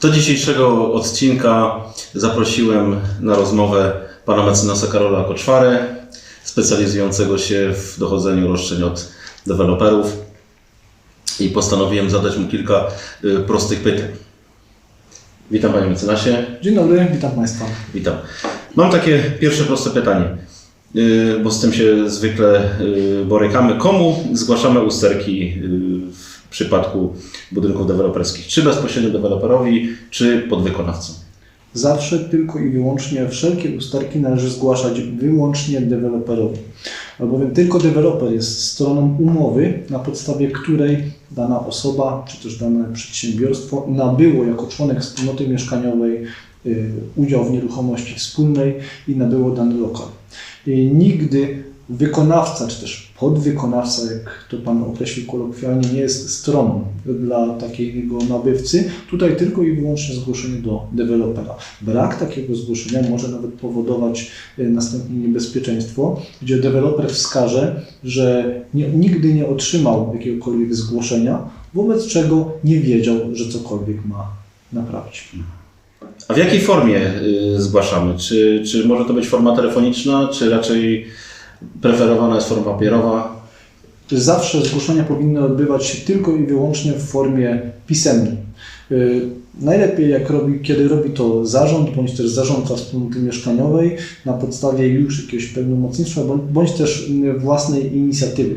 Do dzisiejszego odcinka zaprosiłem na rozmowę pana mecenasa Karola Koczwarę, specjalizującego się w dochodzeniu roszczeń od deweloperów i postanowiłem zadać mu kilka y, prostych pytań. Witam panie mecenasie. Dzień dobry, witam Państwa. Witam. Mam takie pierwsze proste pytanie, yy, bo z tym się zwykle yy, borykamy. Komu zgłaszamy usterki w przypadku budynków deweloperskich? Czy bezpośrednio deweloperowi, czy podwykonawcom? Zawsze tylko i wyłącznie wszelkie usterki należy zgłaszać wyłącznie deweloperowi. Albowiem tylko deweloper jest stroną umowy, na podstawie której dana osoba czy też dane przedsiębiorstwo nabyło jako członek wspólnoty mieszkaniowej y, udział w nieruchomości wspólnej i nabyło dany lokal. I nigdy wykonawca czy też podwykonawca, jak to Pan określił kolokwialnie, nie jest stroną dla takiego nabywcy. Tutaj tylko i wyłącznie zgłoszenie do dewelopera. Brak takiego zgłoszenia może nawet powodować e, następnie niebezpieczeństwo, gdzie deweloper wskaże, że nie, nigdy nie otrzymał jakiegokolwiek zgłoszenia, wobec czego nie wiedział, że cokolwiek ma naprawić. A w jakiej formie yy, zgłaszamy? Czy, czy może to być forma telefoniczna, czy raczej preferowana jest forma papierowa? Zawsze zgłoszenia powinny odbywać się tylko i wyłącznie w formie pisemnej. Yy, Najlepiej, jak robi, kiedy robi to zarząd, bądź też zarządca wspólnoty mieszkaniowej na podstawie już jakiegoś pełnomocnictwa, bądź, też własnej inicjatywy.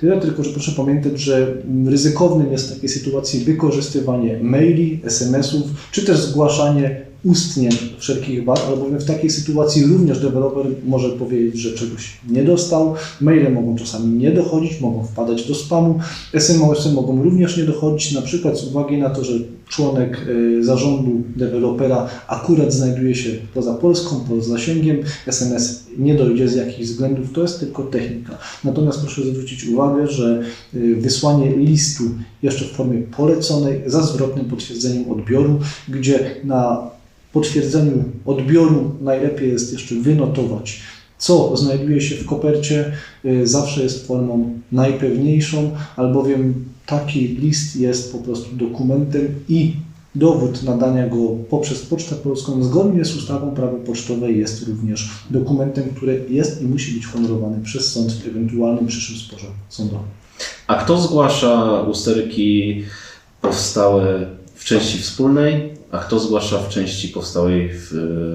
Tyle tylko, że proszę pamiętać, że ryzykownym jest w takiej sytuacji wykorzystywanie maili, SMS-ów, czy też zgłaszanie ustnie wszelkich wad, albowiem w takiej sytuacji również deweloper może powiedzieć, że czegoś nie dostał. Maile mogą czasami nie dochodzić, mogą wpadać do spamu. SMS-y mogą również nie dochodzić, na przykład z uwagi na to, że członek y, zarządu dewelopera akurat znajduje się poza Polską, poza zasięgiem, SMS nie dojdzie z jakichś względów, to jest tylko technika. Natomiast proszę zwrócić uwagę, że y, wysłanie listu jeszcze w formie poleconej za zwrotnym potwierdzeniem odbioru, gdzie na potwierdzeniu odbioru najlepiej jest jeszcze wynotować, co znajduje się w kopercie, y, zawsze jest formą najpewniejszą, albowiem taki list jest po prostu dokumentem i dowód nadania go poprzez Pocztę Polską zgodnie z ustawą prawo pocztowe jest również dokumentem, który jest i musi być honorowany przez sąd w ewentualnym przyszłym sporze sądowym. A kto zgłasza usterki powstałe w części wspólnej, a kto zgłasza w części powstałej w,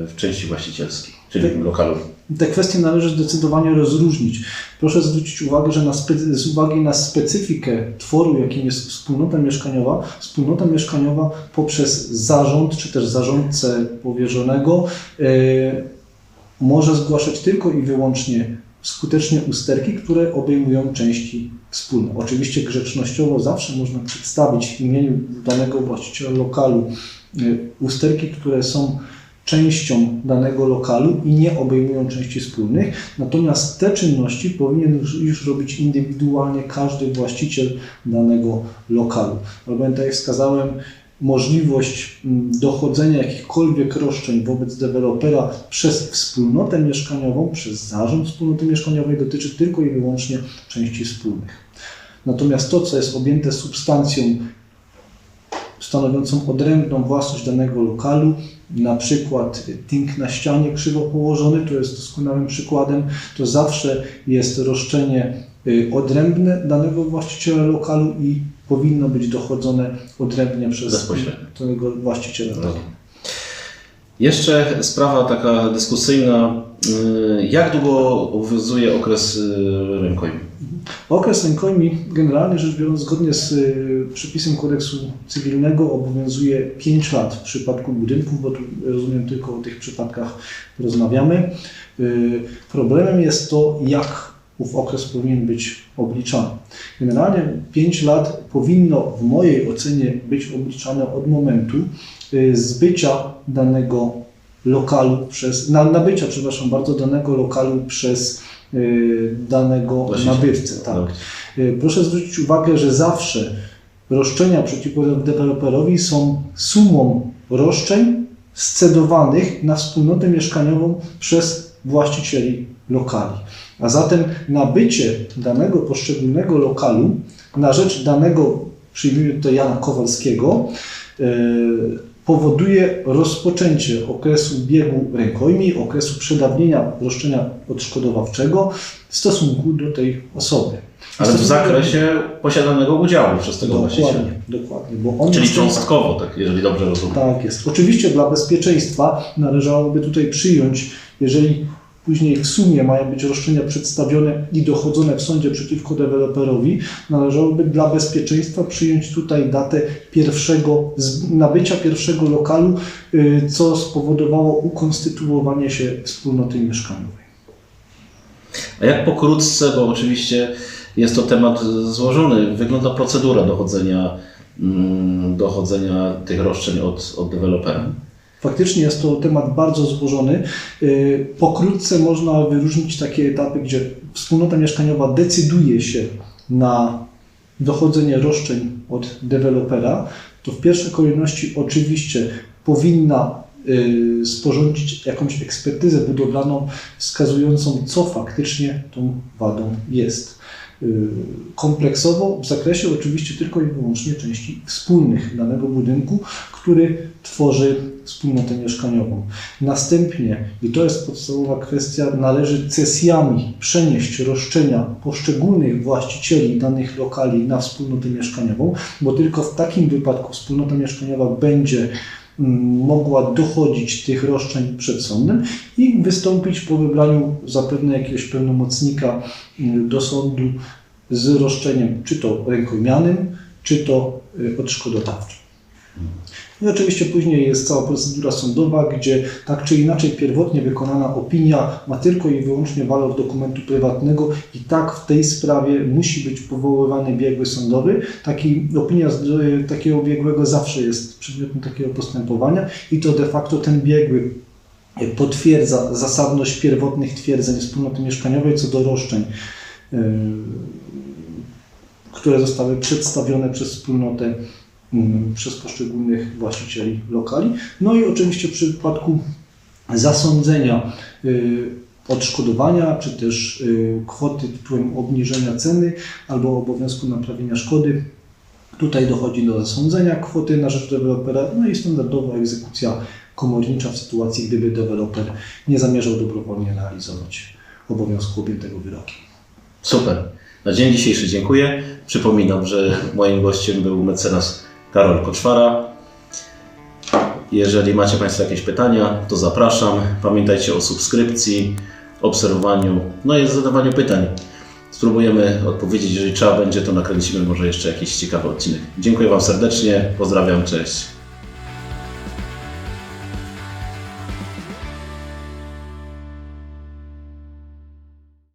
w części właścicielskiej, czyli w lokalu? Te kwestie należy zdecydowanie rozróżnić. Proszę zwrócić uwagę, że na spe- z uwagi na specyfikę tworu, jakim jest wspólnota mieszkaniowa, wspólnota mieszkaniowa poprzez zarząd czy też zarządcę powierzonego e, może zgłaszać tylko i wyłącznie skutecznie usterki, które obejmują części wspólne. Oczywiście grzecznościowo zawsze można przedstawić w imieniu danego właściciela lokalu usterki, które są częścią danego lokalu i nie obejmują części wspólnych. Natomiast te czynności powinien już, już robić indywidualnie każdy właściciel danego lokalu. Albowiem, tak jak wskazałem, możliwość mm, dochodzenia jakichkolwiek roszczeń wobec dewelopera przez wspólnotę mieszkaniową, przez zarząd wspólnoty mieszkaniowej dotyczy tylko i wyłącznie części wspólnych. Natomiast to, co jest objęte substancją stanowiącą odrębną własność danego lokalu, na przykład tynk na ścianie krzywo położony, to jest doskonałym przykładem, to zawsze jest roszczenie y, odrębne danego właściciela lokalu i powinno być dochodzone odrębnie przez danego właściciela. No. Jeszcze sprawa taka dyskusyjna. y, Jak długo obowiązuje okres y, rękojmi? Okres rękojmi, generalnie rzecz biorąc, zgodnie z y, przepisem kodeksu cywilnego obowiązuje 5 lat w przypadku budynków, bo tu rozumiem tylko o tych przypadkach rozmawiamy. Problemem jest to, jak ów okres powinien być obliczany. Generalnie 5 lat powinno w mojej ocenie być obliczane od momentu y, zbycia danego lokalu przez, na, nabycia, przepraszam bardzo, danego lokalu przez y, danego Właściciela. nabywcę. Tak. Y, Proszę zwrócić uwagę, że zawsze roszczenia przeciwko deweloperowi są sumą roszczeń scedowanych na wspólnotę mieszkaniową przez właścicieli lokali. A zatem nabycie danego poszczególnego lokalu na rzecz danego, przyjmijmy to Jana Kowalskiego, y, powoduje rozpoczęcie okresu biegu rękojmi, okresu przedawnienia roszczenia odszkodowawczego w stosunku do tej osoby. Ale w zakresie posiadanego udziału przez tego właściciela. Dokładnie, dokładnie. Bo on Czyli jest- cząstkowo, tak, jeżeli dobrze rozumiem. Tak jest. Oczywiście dla bezpieczeństwa należałoby tutaj przyjąć, jeżeli później w sumie mają być roszczenia przedstawione i dochodzone w sądzie przeciwko deweloperowi, należałoby dla bezpieczeństwa przyjąć tutaj datę pierwszego, nabycia pierwszego lokalu, y, co spowodowało ukonstytuowanie się wspólnoty mieszkaniowej. A jak pokrótce, bo oczywiście jest to temat złożony, wygląda procedura dochodzenia, mm, dochodzenia tych roszczeń od, od dewelopera? Faktycznie jest to temat bardzo złożony. Yy, Pokrótce można wyróżnić takie etapy, gdzie wspólnota mieszkaniowa decyduje się na dochodzenie roszczeń od dewelopera, to w pierwszej kolejności oczywiście powinna yy, sporządzić jakąś ekspertyzę budowlaną wskazującą, co faktycznie tą wadą jest. Yy, Kompleksowo w zakresie oczywiście tylko i wyłącznie części wspólnych danego budynku, który tworzy wspólnotę mieszkaniową. Następnie, i to jest podstawowa kwestia, należy cesjami przenieść roszczenia poszczególnych właścicieli danych lokali na wspólnotę mieszkaniową, bo tylko w takim wypadku wspólnota mieszkaniowa będzie mogła dochodzić tych roszczeń przed sądem i wystąpić po wybraniu zapewne jakiegoś pełnomocnika mm, do sądu z roszczeniem, czy to rękojmianym, czy to y, odszkodowawczym. I oczywiście później jest cała procedura sądowa, gdzie tak czy inaczej pierwotnie wykonana opinia ma tylko i wyłącznie walor dokumentu prywatnego i tak w tej sprawie musi być powoływany biegły sądowy. Taki, opinia y, takiego biegłego zawsze jest przedmiotem takiego postępowania i to de facto ten biegły y, potwierdza zasadność pierwotnych twierdzeń wspólnoty mieszkaniowej co do roszczeń, y, które zostały przedstawione przez wspólnotę przez poszczególnych właścicieli lokali. No i oczywiście w przypadku zasądzenia y, odszkodowania, czy też y, kwoty tytułem obniżenia ceny albo obowiązku naprawienia szkody, tutaj dochodzi do zasądzenia kwoty na rzecz dewelopera, no i standardowa egzekucja komornicza w sytuacji, gdyby deweloper nie zamierzał dobrowolnie realizować obowiązku objętego wyrokiem. Super. Na dzień dzisiejszy dziękuję. Przypominam, że moim gościem był mecenas Karol Koczwara. Jeżeli macie Państwo jakieś pytania, to zapraszam. Pamiętajcie o subskrypcji, obserwowaniu, no i zadawaniu pytań. Spróbujemy odpowiedzieć, jeżeli trzeba będzie, to nakręcimy może jeszcze jakiś ciekawy odcinek. Dziękuję Wam serdecznie, pozdrawiam, cześć.